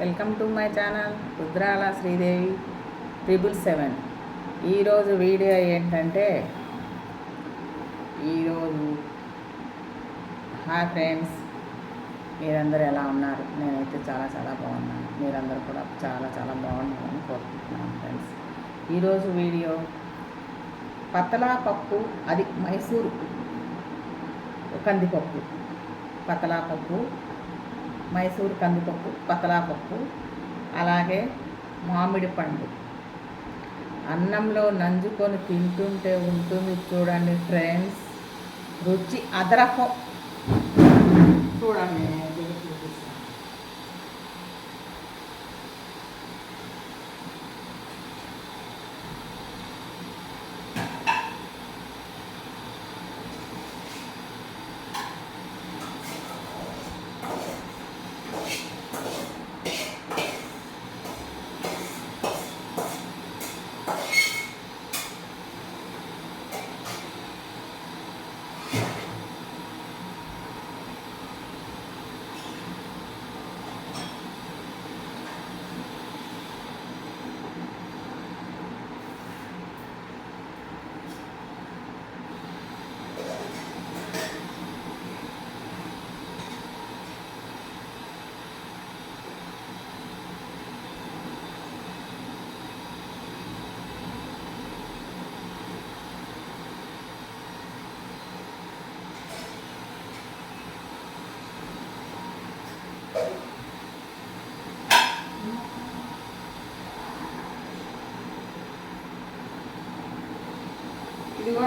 Welcome to my channel Rudrala Sridevi triple seven. ఈరోజు video ఏంటంటే ఈరోజు హాయ్ ఫ్రెండ్స్ మీరందరూ ఎలా ఉన్నారు? నేనైతే చాలా చాలా బాగున్నాను. మీరందరూ కూడా చాలా చాలా బాగున్నారని కోరుకుంటున్నాను ఫ్రెండ్స్. ఈరోజు వీడియో పతలా పప్పు అది మైసూరు కందిపప్పు. పతలా పప్పు మైసూర్ కందిపప్పు పతలాపప్పు అలాగే మామిడి పండు. అన్నంలో నంజుకొని తింటుంటే ఉంటుంది చూడండి ఫ్రెండ్స్. రుచి అదరపు చూడండి నేను ఇది చూపిస్తాను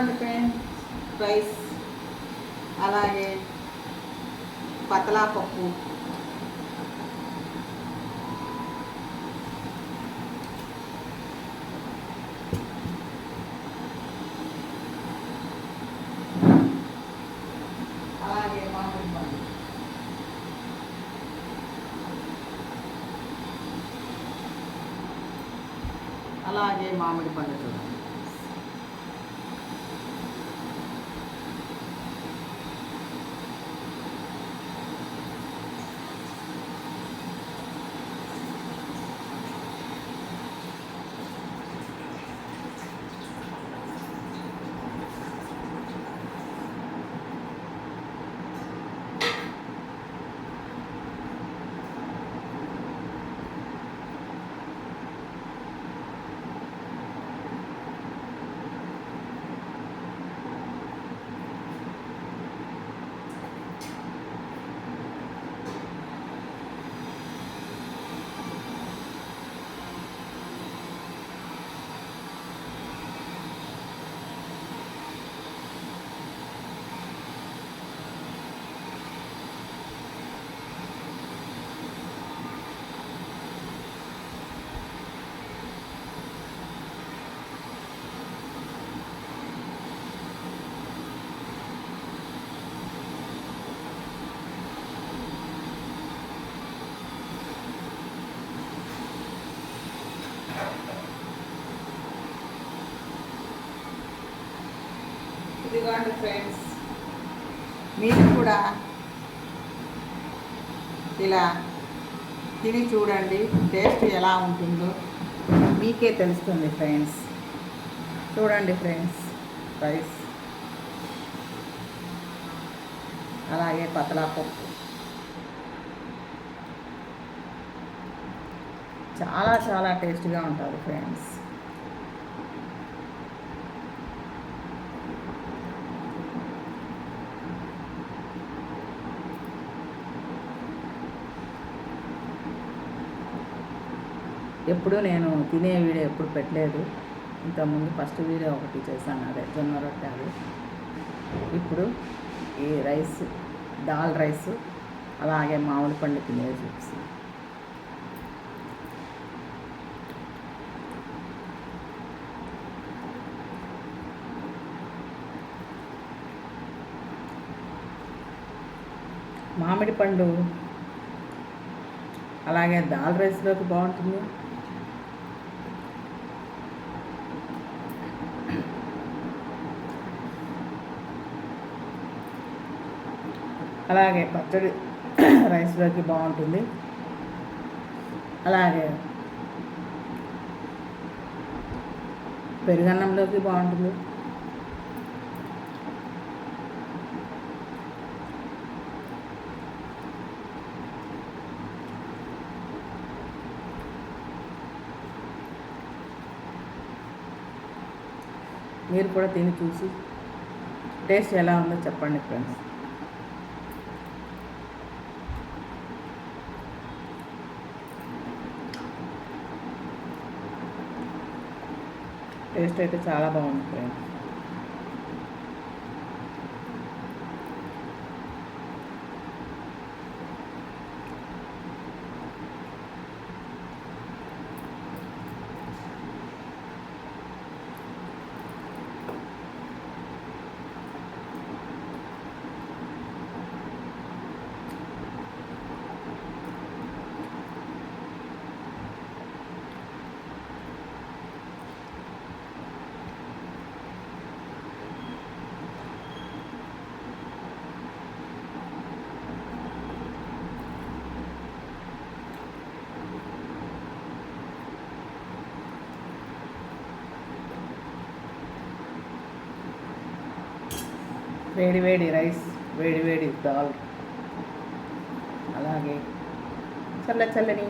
ఇదిగోండి ఫ్రెండ్ రైస్ అలాగే పతలా పప్పు అలాగే మామిడి పండు. అలాగే మామిడి పండు. చూడండి ఫ్రెండ్స్ మీరు కూడా ఇలా తిని చూడండి టేస్ట్ ఎలా ఉంటుందో మీకే తెలుస్తుంది ఫ్రెండ్స్ చూడండి ఫ్రెండ్స్ రైస్ అలాగే పతలా పప్పు. చాలా చాలా టేస్ట్గా ఉంటుంది ఫ్రెండ్స్ ఎప్పుడు నేను తినే వీడియో ఎప్పుడు పెట్టలేదు. ఇంతకుముందు ఫస్ట్ వీడియో ఒకటి చేశాను అదే జొన్న రొట్టెలు ఇప్పుడు ఈ రైస్ దాల్ రైస్ అలాగే మామిడి పండు తినేది చూపిస్తాను మామిడి పండు అలాగే దాల్ రైస్లోకి బాగుంటుంది. అలాగే పచ్చడి రైస్లోకి బాగుంటుంది. అలాగే పెరుగన్నంలోకి బాగుంటుంది. మీరు కూడా తిని చూసి టేస్ట్ ఎలా ఉందో చెప్పండి ఫ్రెండ్స్. టేస్ట్ అయితే చాలా బాగుంది ఫ్రెండ్స్. వేడి వేడి రైస్ వేడి వేడి దాల్. అలాగే చల్ల చల్లని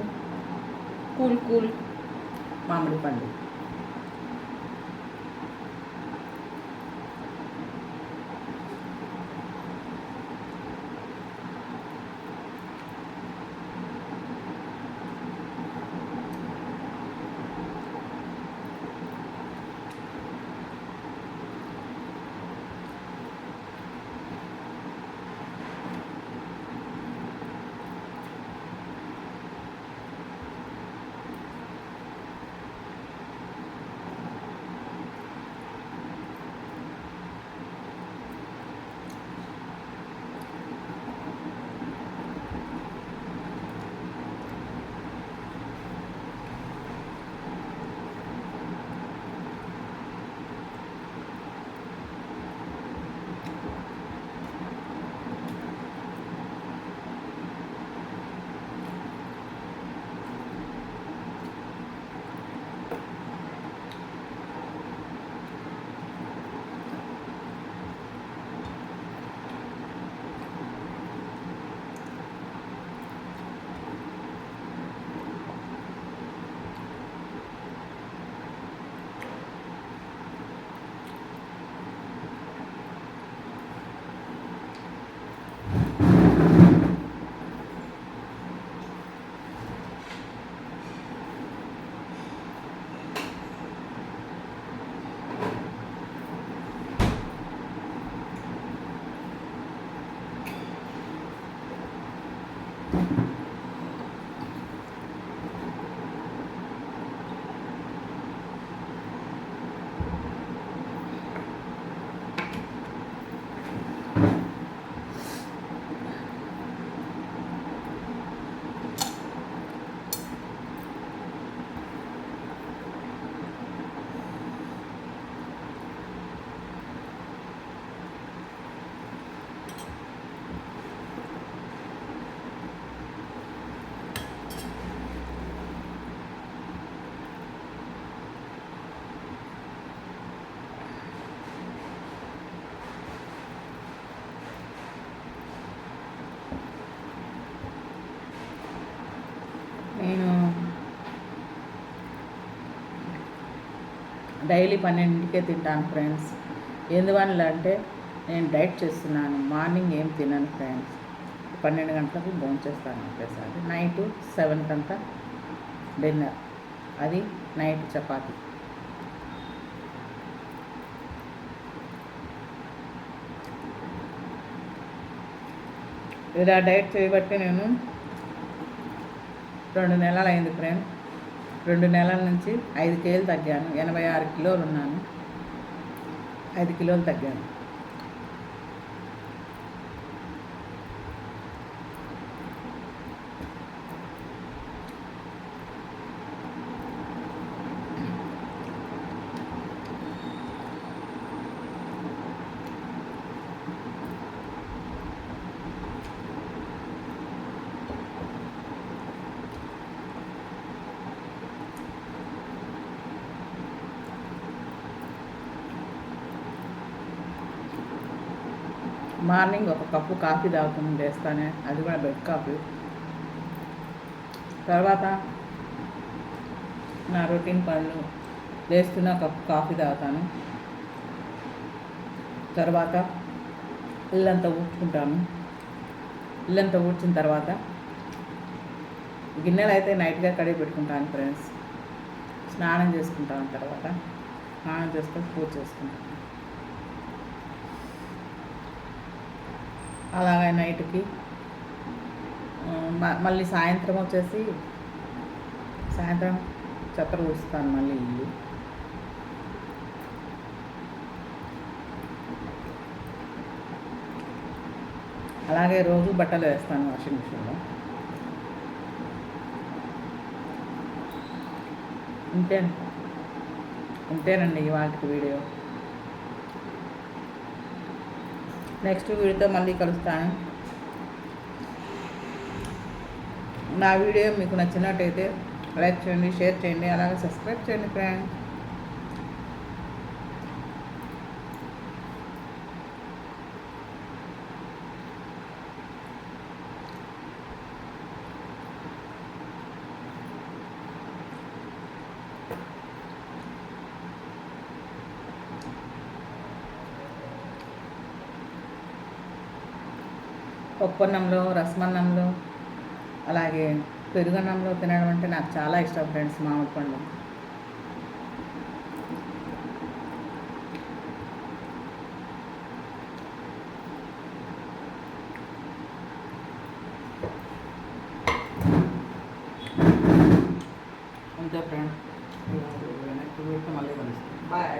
కూల్ కూల్ మామిడి పండు. డైలీ పన్నెండింటికే తింటాను ఫ్రెండ్స్. ఎందువల్ల అంటే నేను డైట్ చేస్తున్నాను. మార్నింగ్ ఏం తినను ఫ్రెండ్స్. పన్నెండు గంటలకు భోంచేస్తాను ఒకేసారి. నైట్ సెవెన్ అంతా డిన్నర్. అది నైట్ చపాతి. ఇలా డైట్ చేయబట్టి నేను రెండు నెలలు అయింది ఫ్రెండ్. రెండు నెలల నుంచి ఐదు కేజీలు తగ్గాను. ఎనభై ఆరు కిలోలు ఉన్నాను. ఐదు కిలోలు తగ్గాను. మార్నింగ్ ఒక కప్పు కాఫీ తాగుతాను చేస్తానే అది కూడా బెడ్ కాఫీ. తర్వాత నా రొటీన్ పనులు. లేస్తున్న కప్పు కాఫీ తాగుతాను. తర్వాత ఇల్లంతా ఊడ్చుకుంటాను. ఇల్లంతా ఊడ్చిన తర్వాత గిన్నెలు అయితే నైట్గా కడిగి పెట్టుకుంటాను ఫ్రెండ్స్. స్నానం చేసుకుంటాను తర్వాత. స్నానం చేసుకొని పూజ చేసుకుంటాను. అలాగే నైట్కి. మ- మళ్ళీ సాయంత్రం వచ్చేసి సాయంత్రం చెత్త ఊడుస్తాను మళ్ళీ ఇల్లు. అలాగే రోజు బట్టలు వేస్తాను వాషింగ్ మిషన్లో. ఇంతే ఇంతేనండి ఇవాళకి వీడియో. నెక్స్ట్ వీడియోతో మళ్ళీ కలుస్తాను. నా వీడియో మీకు నచ్చినట్టయితే లైక్ చేయండి షేర్ చేయండి అలాగే సబ్స్క్రైబ్ చేయండి ఫ్రెండ్ పప్పన్నంలో రసమన్నంలో అలాగే పెరుగన్నంలో తినడం అంటే నాకు చాలా ఇష్టం ఫ్రెండ్స్ మామిడి పండు. అంతే ఫ్రెండ్. మళ్ళీ కలుస్తాం. బాయ్.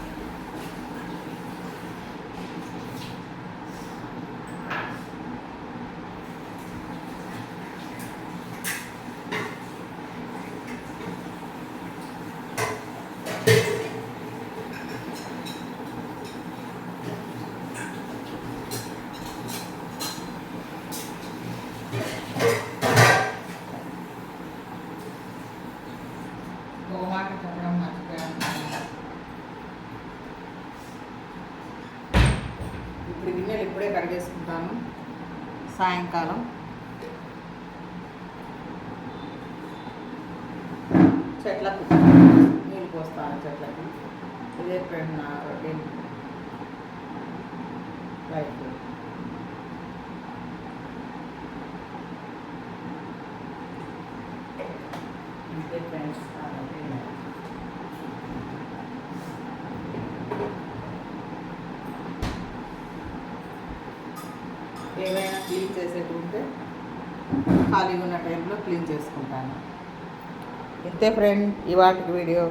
ఒక మాట చెప్పడం మర్చిపోయాను ఇప్పుడు చేసుకుంటాను. సాయంకాలం. చెట్లకు నీళ్ళు పోస్తాను చెట్లకి. ఇదే ఫ్రెండ్ నా రొటీన్ లైఫ్ ఇంతే ఫ్రెండ్స్ నా routine life. ఏమైనా క్లీన్ ఉంటే ఖాళీగా ఉన్న టైంలో క్లీన్ చేసుకుంటాను. ఇంతే ఫ్రెండ్ ఇవాటి వీడియో.